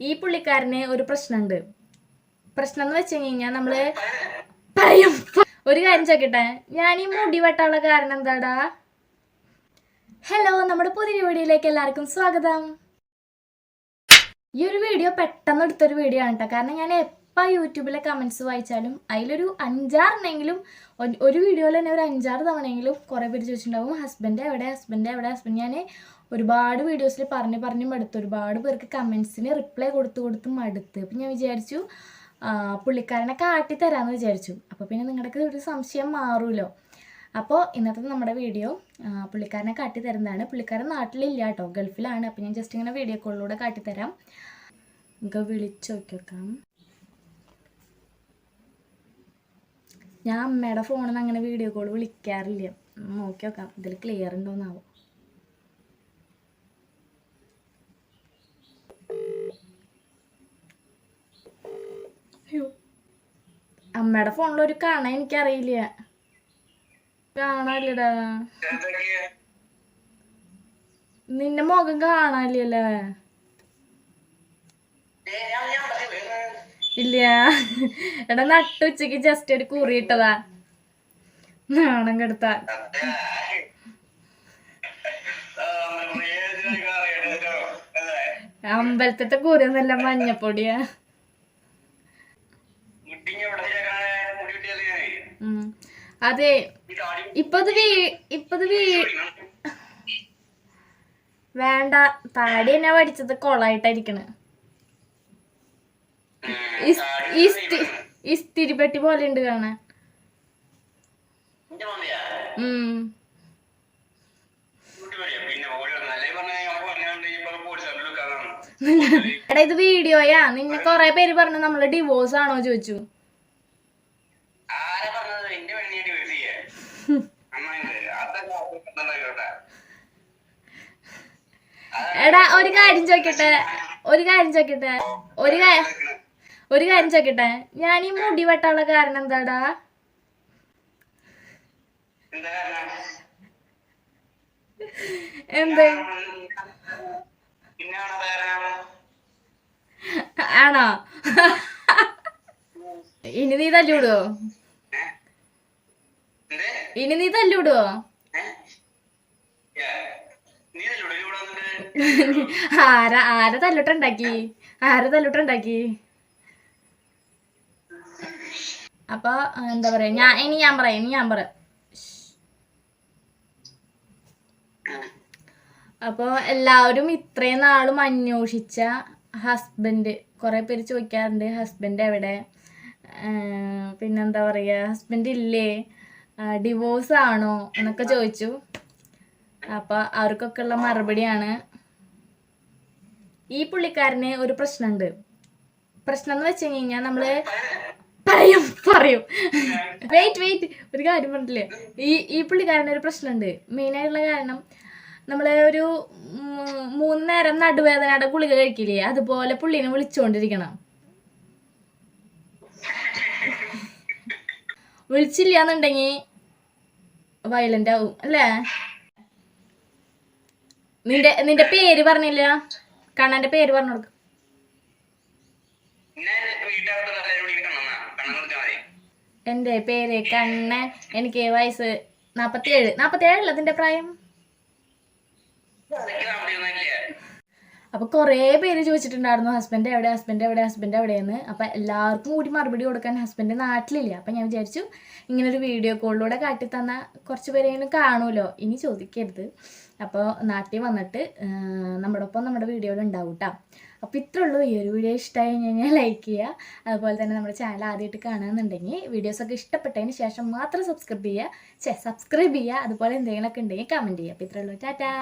ഈ പുള്ളിക്കാരന് ഒരു പ്രശ്നമുണ്ട് പ്രശ്നം എന്ന് വെച്ച് കഴിഞ്ഞാൽ നമ്മൾ പറയും. ഒരു കാര്യം ചോദിക്കട്ടെ ഞാൻ ഈ മുടി വെട്ടാനുള്ള കാരണം എന്താടാ? ഹലോ നമ്മുടെ പുതിയ വീഡിയോയിലേക്ക് എല്ലാവർക്കും സ്വാഗതം. ഈ ഒരു വീഡിയോ പെട്ടെന്ന് എടുത്തൊരു വീഡിയോ ആണ് കേട്ടോ കാരണം ഞാൻ എപ്പോൾ യൂട്യൂബിലെ കമൻസ് വായിച്ചാലും അതിലൊരു അഞ്ചാറെണ്ണെങ്കിലും ഒരു- വീഡിയോയിൽ തന്നെ ഒരു അഞ്ചാറ് തവണയെങ്കിലും കുറേ പേര് ചോദിച്ചിട്ടുണ്ടാവും ഹസ്ബൻഡ് എവിടെ? ഹസ്ബൻഡ് എവിടെ? ഹസ്ബൻഡ് ഞാൻ ഒരുപാട് വീഡിയോസിൽ പറഞ്ഞ് പറഞ്ഞ് മടുത്തു. ഒരുപാട് പേർക്ക് കമൻസിന് റിപ്ലൈ കൊടുത്ത് കൊടുത്ത് മടുത്ത്. അപ്പം ഞാൻ വിചാരിച്ചു പുള്ളിക്കാരനെ കാട്ടി തരാമെന്ന് വിചാരിച്ചു. അപ്പോൾ പിന്നെ നിങ്ങളുടെ ഒരു സംശയം മാറുമല്ലോ അപ്പോൾ ഇന്നത്തെ നമ്മുടെ വീഡിയോ പുള്ളിക്കാരനെ കാട്ടി തരുന്നതാണ് പുള്ളിക്കാരൻ നാട്ടിലില്ല കേട്ടോ ഗൾഫിലാണ്. അപ്പോൾ ഞാൻ ജസ്റ്റ് ഇങ്ങനെ വീഡിയോ കോളിലൂടെ കാട്ടിത്തരാം. നമുക്ക് വിളിച്ചു നോക്കിയേക്കാം. ഞാൻ അമ്മയുടെ ഫോണിൽ നിന്ന് അങ്ങനെ വീഡിയോ കോൾ വിളിക്കാറില്ല. നോക്കി നോക്കാം. ഇതിൽ ക്ലിയർ ഉണ്ടോന്നാവോ? അയ്യോ. അമ്മയുടെ ഫോണിൽ ഒരു കാണാൻ എനിക്കറിയില്ല. കാണാനില്ലടാ. നിന്റെ മുഖം കാണാനില്ലല്ലേ? ഇല്ല. എടാ നട്ടുച്ചക്ക് ജസ്റ്റ് ഒരു കുറി ഇട്ടതാ. നാണം കെടുത്ത. അമ്പലത്തെ കുറി ഒന്നല്ല മഞ്ഞപ്പൊടിയാ. അതെ ഇപ്പൊ ഇത് വീ ഇപ്പത് വീ വേണ്ട താടി തന്നെ പഠിച്ചത് കൊളായിട്ടായിരിക്കണ് ഇസ്തിരിപ്പെട്ടി പോലെ ഉണ്ട് കാണാൻ. എടാ ഇത് വീഡിയോയാ. നിന്നെ കൊറേ പേര് പറഞ്ഞു നമ്മൾ ഡിവോഴ്സ് ആണോ ചോദിച്ചു. എടാ ഒരു കാര്യം ചോദിക്കട്ടെ? ഒരു കാര്യം ചോദിക്കട്ടെ? ഒരു കാര്യം ഒരു കാര്യം ചോക്കട്ടെ ഞാൻ ഈ മുടി വെട്ടാനുള്ള കാരണം എന്താടാ? എന്ത് ആണോ? ഇനി നീ തല്ലുവിടുവോ ഇനി നീ തല്ലുവിടുവോ ആരാ ആരാ തല്ലുട്ടുണ്ടാക്കി? ആരാ തല്ലുട്ടുണ്ടാക്കി? അപ്പൊ എന്താ പറയാ? ഞാൻ ഇനി ഞാൻ പറയാം ഇനി ഞാൻ പറയാം. അപ്പോൾ എല്ലാവരും ഇത്രയും നാളും അന്വേഷിച്ച ഹസ്ബൻഡ് കുറേ പേര് ചോദിക്കാറുണ്ട് ഹസ്ബൻഡ് എവിടെ? പിന്നെന്താ പറയുക ഹസ്ബൻഡ് ഇല്ലേ? ഡിവോഴ്സ് ആണോ? എന്നൊക്കെ ചോദിച്ചു. അപ്പോൾ അവർക്കൊക്കെ ഉള്ള മറുപടിയാണ്. ഈ പുള്ളിക്കാരന് ഒരു പ്രശ്നമുണ്ട് പ്രശ്നം എന്ന് വെച്ച് കഴിഞ്ഞാൽ നമ്മൾ പറയും പറയും. വെയിറ്റ് വെയിറ്റ് ഒരു കാര്യം പറഞ്ഞില്ലേ ഈ ഈ പുള്ളിക്കാരന്റെ ഒരു പ്രശ്നമുണ്ട്. മെയിനായിട്ടുള്ള കാരണം നമ്മൾ ഒരു മൂന്ന് നേരം നടുവേദനയുടെ ഗുളിക കഴിക്കില്ലേ? അതുപോലെ പുള്ളീനെ വിളിച്ചുകൊണ്ടിരിക്കണം വിളിച്ചില്ല എന്നുണ്ടെങ്കിൽ വയലന്റ് ആവും അല്ലേ? നിന്റെ നിന്റെ പേര് പറഞ്ഞില്ല. കണ്ണന്റെ പേര് പറഞ്ഞു കൊടുക്ക. എന്റെ പേര് കണ്ണൻ. എനിക്ക് വയസ്സ് നാപ്പത്തിയേഴ്. ഏഴ് നാപ്പത്തി ഏഴല്ല അതിന്റെ പ്രായം അപ്പൊ കുറേ പേര് ചോദിച്ചിട്ടുണ്ടായിരുന്നു ഹസ്ബൻഡ് എവിടെ? ഹസ്ബൻഡ് എവിടെ? ഹസ്ബൻഡ് എവിടെയെന്ന്? അപ്പോൾ എല്ലാവർക്കും കൂടി മറുപടി കൊടുക്കാൻ ഹസ്ബൻഡ് നാട്ടിലില്ല. അപ്പോൾ ഞാൻ വിചാരിച്ചു ഇങ്ങനെ ഒരു വീഡിയോ കോളിലൂടെ കാട്ടി തന്ന കുറച്ച് പേരെങ്കിലും കാണുമല്ലോ? ഇനി ചോദിക്കരുത്. അപ്പോൾ നാട്ടിൽ വന്നിട്ട് നമ്മുടെ ഒപ്പം നമ്മുടെ വീഡിയോയിൽ ഉണ്ടാവും കേട്ടോ അപ്പോൾ ഇത്രേ ഉള്ളൂ. ഈ ഒരു വീഡിയോ ഇഷ്ടമായി കഴിഞ്ഞാൽ ലൈക്ക് ചെയ്യുക. അതുപോലെ തന്നെ നമ്മുടെ ചാനൽ ആദ്യമായിട്ട് കാണുന്നുണ്ടെങ്കിൽ വീഡിയോസൊക്കെ ഇഷ്ടപ്പെട്ടതിന് ശേഷം മാത്രം സബ്സ്ക്രൈബ് ചെയ്യുക. സബ്സ്ക്രൈബ് ചെയ്യുക. അതുപോലെ എന്തെങ്കിലുമൊക്കെ ഉണ്ടെങ്കിൽ കമന്റ് ചെയ്യുക. അപ്പോൾ ഇത്രേ ഉള്ളൂ. ടാറ്റാ.